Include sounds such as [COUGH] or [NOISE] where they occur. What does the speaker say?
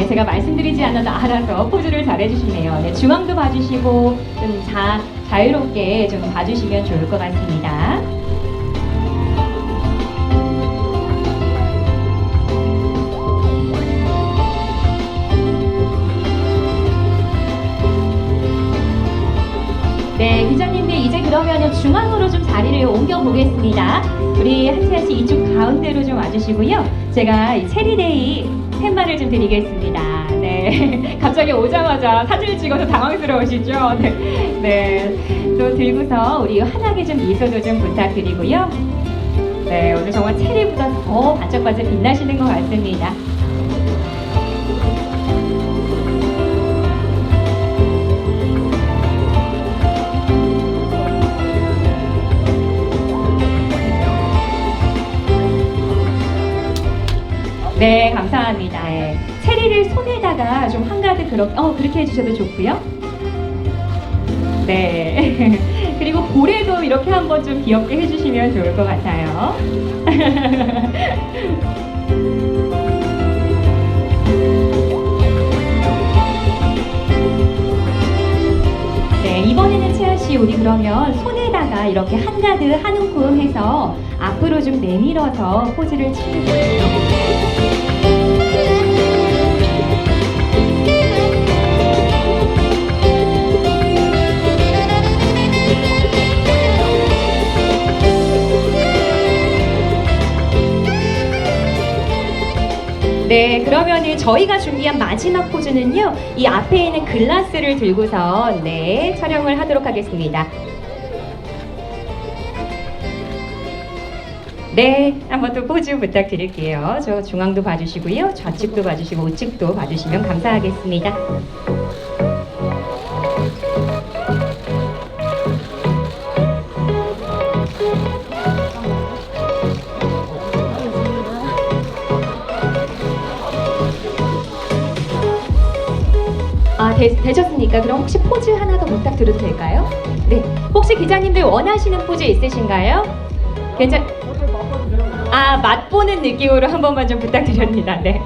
제가 말씀드리지 않아도 알아서 포즈를 잘 해주시네요. 네, 중앙도 봐주시고 좀 자, 자유롭게 좀 봐주시면 좋을 것 같습니다. 네, 기자님들 이제 그러면은 중앙으로 좀 자리를 옮겨 보겠습니다. 우리 한지아 씨 이쪽 가운데로 좀 와주시고요. 제가 이 체리데이 팻말을 좀 드리겠습니다. 네, [LAUGHS] 갑자기 오자마자 사진을 찍어서 당황스러우시죠? [LAUGHS] 네, 네, 또 들고서 우리 환하게 좀 미소도 좀 부탁드리고요. 네, 오늘 정말 체리보다 더 반짝반짝 빛나시는 것 같습니다. 네, 감사합니다. 네. 체리를 손에다가 좀 한가득 그렇게, 어, 그렇게 해주셔도 좋고요. 네. [LAUGHS] 그리고 볼에도 이렇게 한번 좀 귀엽게 해주시면 좋을 것 같아요. [LAUGHS] 네, 이번에는 채연 씨, 우리 그러면 손에다가 이렇게 한가득 한 움큼 해서 앞으로 좀 내밀어서 포즈를 취해주세요. 네, 그러면은 저희가 준비한 마지막 포즈는요, 이 앞에 있는 글라스를 들고서 네 촬영을 하도록 하겠습니다. 네, 한번 또 포즈 부탁드릴게요. 저 중앙도 봐주시고요, 좌측도 봐주시고 우측도 봐주시면 감사하겠습니다. 아, 되, 되셨습니까? 그럼 혹시 포즈 하나 더 부탁드려도 될까요? 네. 혹시 기자님들 원하시는 포즈 있으신가요? 괜찮... 아, 맛보는 느낌으로 한 번만 좀 부탁드립니다. 네.